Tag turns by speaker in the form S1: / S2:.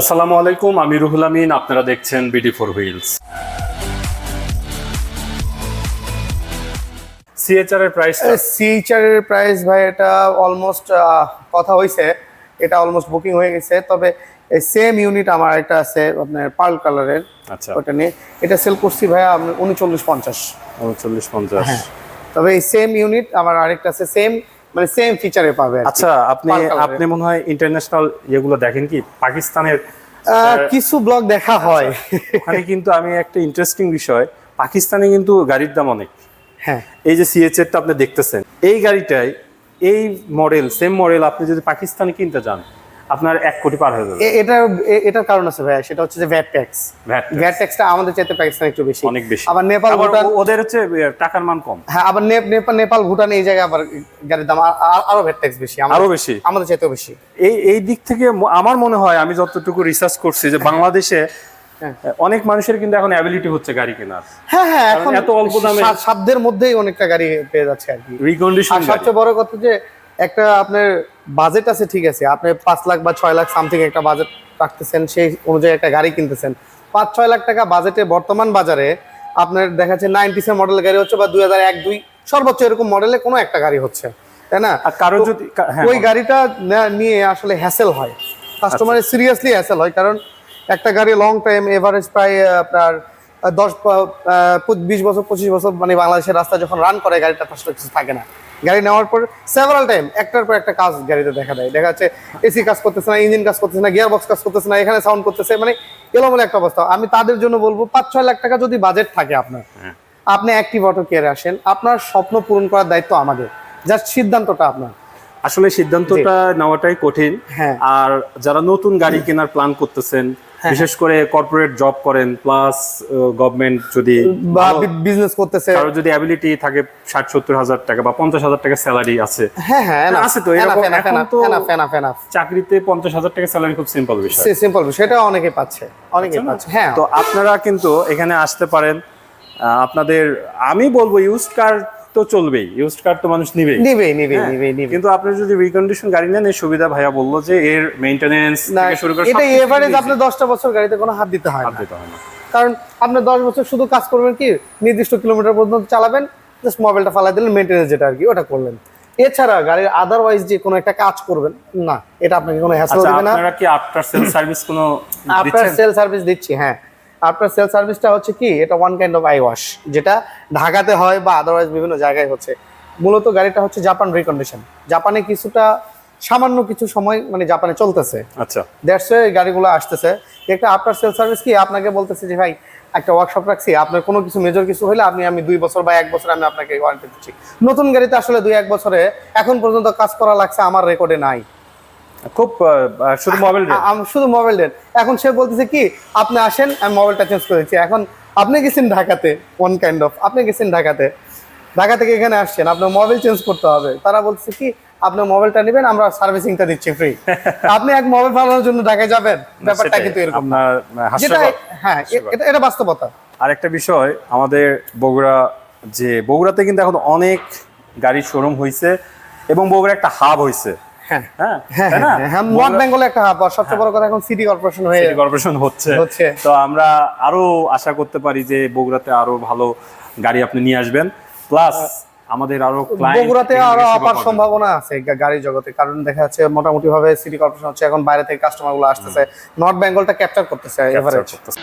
S1: আসসালামু আলাইকুম আমি রুহুল আমিন আপনারা দেখছেন বিডি ফোর হুইলস সিএচআর এর প্রাইস
S2: সিএইচআর এর প্রাইস ভাই এটা অলমোস্ট কথা হয়েছে এটা অলমোস্ট বুকিং হয়ে গেছে। তবে সেম ইউনিট আমার একটা আছে আপনার পার্ল কালারের
S1: আচ্ছা।
S2: ওটা নিয়ে এটা সেল করছি ভাইয়া উনচল্লিশ পঞ্চাশ।
S1: উনচল্লিশ পঞ্চাশ।
S2: তবে এই সেম ইউনিট আমার আরেকটা আছে সেম মানে সেম ফিচারে পাবে
S1: আচ্ছা আপনি আপনি মনে হয় ইন্টারন্যাশনাল ইয়েগুলো দেখেন কি? পাকিস্তানের
S2: কিছু ব্লগ দেখা হয়।
S1: ওখানে কিন্তু আমি একটা ইন্টারেস্টিং বিষয় পাকিস্তানে কিন্তু গাড়ির দাম অনেক।
S2: হ্যাঁ।
S1: এই যে সিএচআরটা আপনি দেখতেছেন এই গাড়িটাই এই মডেল সেম মডেল আপনি যদি পাকিস্তানে কিনতে যান আপনার এক কোটি পার হয়ে যাবে।
S2: এ- এটার কারণ আছে ভাইয়া সেটা হচ্ছে যে ভ্যাট ট্যাক্স ভ্যাট ট্যাক্সটা আমাদের চাইতে পাকিস্তান একটু বেশি।
S1: অনেক বেশি।
S2: আবার নেপাল ভুটান
S1: ওদের হচ্ছে টাকার মান কম।
S2: হ্যাঁ আবার নেপাল নেপাল ভুটান এই জায়গায় আবার গাড়ির দাম আরও ভ্যাট ট্যাক্স বেশি। আমাদের-
S1: আরও বেশি?
S2: আমাদের চাইতেও বেশি।
S1: এই এই দিক থেকে আমার মনে হয় আমি যতটুকু রিসার্চ করছি যে বাংলাদেশে
S2: হ্যাঁ।
S1: অনেক মানুষের কিন্তু এখন অ্যাবিলিটি হচ্ছে গাড়ি কেনার।
S2: হ্যাঁ হ্যাঁ এখন
S1: এত অল্প দামে-
S2: সাধ্যের মধ্যেই অনেকটা গাড়ি পেয়ে যাচ্ছে আর কি।
S1: রিকন্ডিশন
S2: সবচেয়ে বড় কথা যে একটা আপনার বাজেট আছে ঠিক আছে। আপনি পাঁচ লাখ বা ছয় লাখ সামথিং একটা বাজেট রাখতেছেন সেই অনুযায়ী একটা গাড়ি কিনতেছেন। পাঁচ ছয় লাখ টাকা বাজেটে বর্তমান বাজারে আপনার দেখা যাচ্ছে নাইনটিস এর মডেল গাড়ি হচ্ছে বা দুই হাজার এক দুই সর্বোচ্চ এরকম মডেলে কোনো একটা গাড়ি হচ্ছে। তাই না?
S1: আর কারও যদি হ্যাঁ
S2: ওই গাড়িটা নিয়ে আসলে হ্যাসেল হয়। কাস্টমারের সিরিয়াসলি হ্যাসেল হয় কারণ একটা গাড়ি লং টাইম এভারেজ প্রায় আপনার দশ বিশ বছর পঁচিশ বছর মানে বাংলাদেশের রাস্তা যখন রান করে গাড়িটা আসলে কিছু থাকে না। গাড়ি নেওয়ার পর সেভারাল টাইম একটার পর একটা কাজ গাড়িতে দেখা দেয়। দেখা যাচ্ছে এসি কাজ করতেছে না ইঞ্জিন কাজ করতেছে না গিয়ার বক্স কাজ করতেছে না এখানে সাউন্ড করতেছে মানে এলোমেলো একটা অবস্থা। আমি তাদের জন্য বলব পাঁচ ছয় লাখ টাকা যদি বাজেট থাকে আপনার
S1: হ্যাঁ।
S2: আপনি অ্যাক্টিভ অটো কেয়ারে আসেন আপনার স্বপ্ন পূরণ করার দায়িত্ব আমাদের। জাস্ট সিদ্ধান্তটা আপনার।
S1: আসলে সিদ্ধান্তটা নেওয়াটাই কঠিন।
S2: হ্যাঁ।
S1: আর যারা নতুন গাড়ি কেনার প্ল্যান করতেছেন বিশেষ করে কর্পোরেট জব করেন প্লাস গভর্নমেন্ট যদি
S2: বা বিজনেস করতেছে।
S1: কারও যদি অ্যাবিলিটি থাকে ষাট সত্তর হাজার টাকা বা পঞ্চাশ হাজার টাকা স্যালারি আছে।
S2: হ্যাঁ হ্যাঁ
S1: আছে তো. চাকরিতে পঞ্চাশ হাজার টাকা স্যালারি খুব সিম্পল বিষয়।
S2: সে সিম্পল সেটা অনেকে পাচ্ছে অনেকে
S1: আচ্ছা
S2: পাচ্ছে হ্যাঁ।
S1: তো আপনারা কিন্তু এখানে আসতে পারেন। আপনাদের আমি বলব ইউজড কার তো চলবেই ইউজড কার তো মানুষ নিবেই।
S2: নিবে নিবে
S1: হ্যাঁ,
S2: নিবে নিবে
S1: কিন্তু আপনি যদি রিকন্ডিশন গাড়ি নেন এই সুবিধা ভাইয়া বলল যে এর মেইনটেনেন্স থেকে শুরু করে
S2: এটা এভারেজ। আপনি দশটা বছর গাড়িতে কোনো হাত দিতে হয়
S1: হাত
S2: না।
S1: দিতে হয় না।
S2: কারণ আপনি দশ বছর শুধু কাজ করবেন কি নির্দিষ্ট কিলোমিটার পর্যন্ত চালাবেন জাস্ট মোবাইলটা ফালাই দিলেন মেনটেন্স যেটা আর কি ওটা করলেন। এছাড়া গাড়ির আদারওয়াইজ যে কোনো একটা কাজ করবেন না এটা আপনাকে কোনো হ্যাসেল
S1: আচ্ছা
S2: দেবে না।
S1: আপনারা কি আফটার সেল সার্ভিস কোনো দিচ্ছেন?
S2: সেল সার্ভিস দিচ্ছি হ্যাঁ। আপনার সেল সার্ভিসটা হচ্ছে কি? এটা one kind of eye wash যেটা ঢাকাতে হয় বা আদারওয়াইজ বিভিন্ন জায়গায় হচ্ছে। মূলত গাড়িটা হচ্ছে জাপান রিকন্ডিশন জাপানে কিছুটা সামান্য কিছু সময় মানে জাপানে চলতেছে।
S1: আচ্ছা।
S2: ওয়ে গাড়িগুলো আসতেছে। একটা আফটার সেল সার্ভিস কি? আপনাকে বলতেছে যে ভাই একটা ওয়ার্কশপ রাখছি। আপনার কোনো কিছু মেজর কিছু হলে আপনি আমি দুই বছর বা এক বছর আমি আপনাকে ওয়ারেন্টি দিচ্ছি। নতুন গাড়িতে আসলে দুই এক বছরে এখন পর্যন্ত কাজ করা লাগছে আমার রেকর্ডে নাই।
S1: খুব শুধু মোবাইল
S2: শুধু মোবাইল ডেট এখন সে বলতেছে কি আপনি আসেন আমি মোবাইলটা চেঞ্জ করে দিচ্ছি। এখন আপনি গেছেন ঢাকাতে ওয়ান কাইন্ড অফ আপনি গেছেন ঢাকাতে। ঢাকা থেকে এখানে আসছেন আপনার মোবাইল চেঞ্জ করতে হবে। তারা বলছে কি আপনি মোবাইলটা নেবেন আমরা সার্ভিসিংটা দিচ্ছি ফ্রি আপনি এক মোবাইল বানানোর জন্য ঢাকায় যাবেন ব্যাপারটা কিন্তু এরকম
S1: আপনার
S2: যেটা হ্যাঁ এটা এটা বাস্তবতা।
S1: আরেকটা বিষয় আমাদের বগুড়া যে বগুড়াতে কিন্তু এখন অনেক গাড়ির শোরুম হয়েছে এবং বগুড়া একটা হাব হয়েছে
S2: হ্যাঁ।
S1: হ্যাঁ?
S2: হ্যাঁ
S1: তাই না?
S2: হ্যাঁ, হ্যাঁ। নর্থ বেঙ্গলে একটা হাব সবচেয়ে বড় কথা এখন সিটি কর্পোরেশন হয়ে
S1: সিটি কর্পোরেশন হচ্ছে।
S2: হচ্ছে।
S1: তো আমরা আরও আশা করতে পারি যে বগুড়াতে আরও ভালো গাড়ি আপনি নিয়ে আসবেন। প্লাস আমাদের আরও
S2: বগুড়াতে
S1: আরও
S2: আপার সম্ভাবনা আছে গা- গাড়ির জগতে। কারণ দেখা যাচ্ছে মোটামুটি ভাবে সিটি কর্পোরেশন হচ্ছে এখন বাইরে থেকে কাস্টমারগুলো আসতেছে। নর্থ বেঙ্গলটা ক্যাপচার করতেছে এভারেজ
S1: করতেছে।